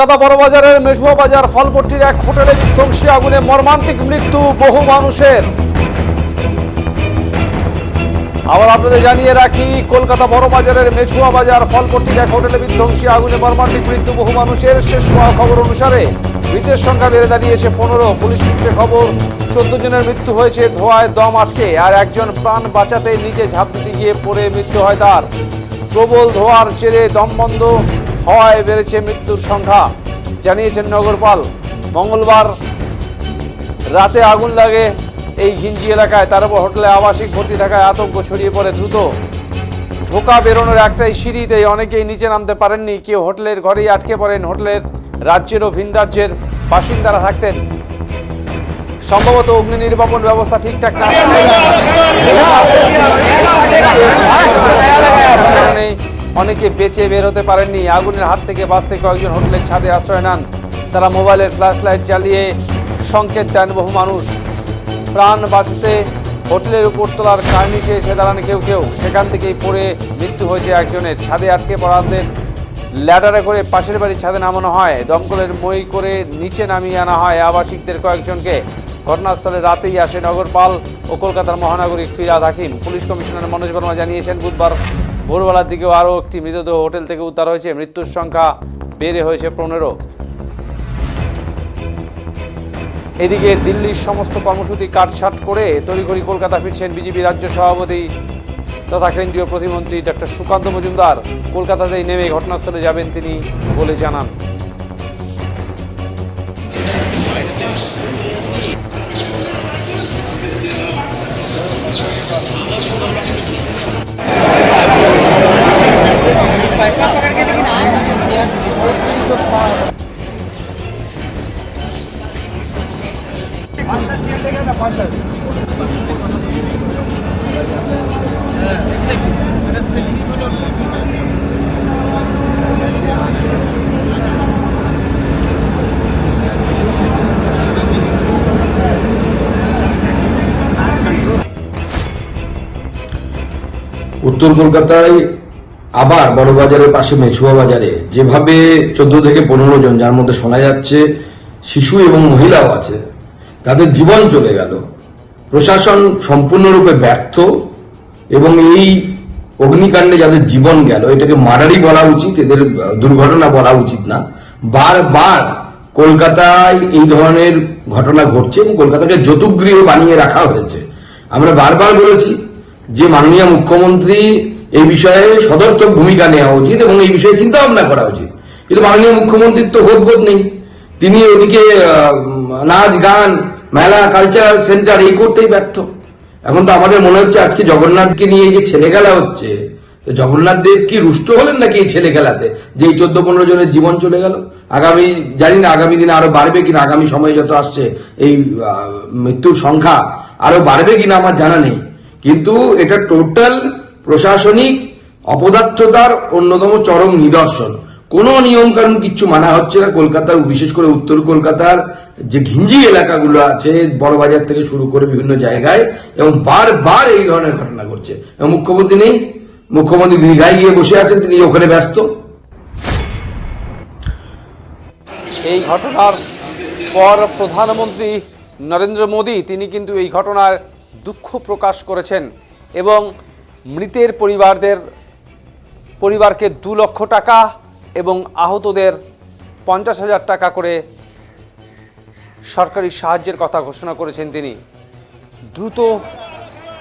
কলকাতা বড়বাজারের মেঝুয়া বাজার ফলপট্টির এক হোটেলে বিধ্বংসী আগুনে মর্মান্তিক মৃত্যু বহু মানুষের। আবার আপনাদের জানিয়ে রাখি, কলকাতা বড়বাজারের মেঝুয়া বাজার ফলপট্টির এক হোটেলে বিধ্বংসী আগুনে মর্মান্তিক মৃত্যু বহু মানুষের। শেষ পাওয়া খবর অনুসারে মৃতের সংখ্যা বেড়ে দাঁড়িয়েছে পনেরো। পুলিশ সূত্রে খবর, চোদ্দ জনের মৃত্যু হয়েছে ধোঁয়ায় দম আটকে, আর একজন প্রাণ বাঁচাতে নিচে ঝাঁপ দিতে গিয়ে পড়ে মৃত্যু হয় তার। প্রবল ধোঁয়ার দম বন্ধ হওয়ায় বেড়েছে মৃত্যুর সংখ্যা। জানিয়েছেন নগরপাল মঙ্গলবার রাতে আগুন লাগে এই ঘিঞ্জি এলাকায় তার উপর হোটেলে আবাসিক ভর্তি থাকায় আতঙ্ক ছড়িয়ে পড়ে দ্রুত ঢোকা বেরোনোর একটাই সিঁড়িতে অনেকেই নিচে নামতে পারেননি কেউ হোটেলের ঘরেই আটকে পড়েন হোটেলের রাজ্যের ও ভিন রাজ্যের বাসিন্দারা থাকতেন সম্ভবত অগ্নি নির্বাপন ব্যবস্থা ঠিকঠাক না অনেকে বেঁচে বের হতে পারেননি। আগুনের হাত থেকে বাঁচতে কয়েকজন হোটেলের ছাদে আশ্রয় নেন। তারা মোবাইলের ফ্ল্যাশ লাইট চালিয়ে সংকেত দেন বহু মানুষ। প্রাণ বাঁচতে হোটেলের উপর তোলার কার্নিশে এসে দাঁড়ান কেউ কেউ। সেখান থেকেই পড়ে মৃত্যু হয়েছে একজনের। ছাদে আটকে পড়াদের ল্যাডারে করে পাশের বাড়ির ছাদে নামানো হয়। দমকলের মই করে নিচে নামিয়ে আনা হয় আবাসিকদের কয়েকজনকে। ঘটনাস্থলে রাতেই আসে নগরপাল ও কলকাতার মহানগরী ফিরাদ হাকিম। পুলিশ কমিশনার মনোজ বর্মা জানিয়েছেন, বুধবার ভোরবেলার দিকেও আরও একটি মৃতদেহ হোটেল থেকে উদ্ধার হয়েছে। মৃত্যুর সংখ্যা বেড়ে হয়েছে পনেরো। এদিকে দিল্লির সমস্ত কর্মসূচি কাটছাট করে তড়িঘড়ি কলকাতা ফিরছেন বিজেপি রাজ্য সভাপতি তথা কেন্দ্রীয় প্রতিমন্ত্রী ডক্টর সুকান্ত মজুমদার। কলকাতাতেই নেমে ঘটনাস্থলে যাবেন তিনি বলে জানান। উত্তর কলকাতায় আবার বড়বাজারের পাশে মেছুয়া বাজারে। যেভাবে চোদ্দ থেকে পনেরো জন, যার মধ্যে শোনা যাচ্ছে শিশু এবং মহিলাও আছে। তাদের জীবন চলে গেল। প্রশাসন সম্পূর্ণরূপে ব্যর্থ এবং এই অগ্নিকাণ্ডে যাদের জীবন গেল, এটাকে মার্ডারই বলা উচিত, এদের দুর্ঘটনা বলা উচিত না। বারবার কলকাতায় এই ধরনের ঘটনা ঘটছে এবং কলকাতাকে যতুগৃহ বানিয়ে রাখা হয়েছে। আমরা বারবার বলেছি যে মাননীয় মুখ্যমন্ত্রী এই বিষয়ে সদর্থক ভূমিকা নেওয়া উচিত এবং এই বিষয়ে চিন্তা ভাবনা করা উচিত। কিন্তু মাননীয় মুখ্যমন্ত্রীর তো হোদবোধ নেই। তিনি ওদিকে নাচ, গান, মেলা কালচারাল সেন্টার এই করতেই ব্যর্থ। এখন তো আমাদের মনে হচ্ছে আজকে জগন্নাথকে নিয়ে যে ছেলে খেলা হচ্ছে জগন্নাথ দেব কি রুষ্ট হলেন নাকি এই ছেলে খেলাতে যে এই চোদ্দ পনেরো জনের জীবন চলে গেল? আগামী, জানি না আগামী দিনে আরও বাড়বে কিনা, আগামী সময় যত আসছে এই মৃত্যুর সংখ্যা আরও বাড়বে কিনা আমার জানা নেই। কিন্তু এটা টোটাল প্রশাসনিক অপদার্থতার অন্যতম চরম নিদর্শন। কোনো নিয়ম কানুন কিচ্ছু মানা হচ্ছে না। কলকাতার, বিশেষ করে উত্তর কলকাতার যে ঘিঞ্জি এলাকাগুলো আছে, বড় বাজার থেকে শুরু করে বিভিন্ন জায়গায়, এবং বারবার এই ধরনের ঘটনা ঘটছে। এবং মুখ্যমন্ত্রী নেই। মুখ্যমন্ত্রী দীঘায় গিয়ে বসে আছেন, তিনি ওখানে ব্যস্ত। এই ঘটনার পর প্রধানমন্ত্রী নরেন্দ্র মোদী, তিনি কিন্তু এই ঘটনার দুঃখ প্রকাশ করেছেন এবং মৃতের পরিবারদের, পরিবারকে দু লক্ষ টাকা এবং আহতদের পঞ্চাশ হাজার টাকা করে সরকারি সাহায্যের কথা ঘোষণা করেছেন তিনি। দ্রুত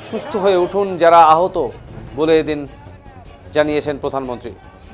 সুস্থ হয়ে উঠুন যারা আহত বলে এদিন জানিয়েছেন প্রধানমন্ত্রী।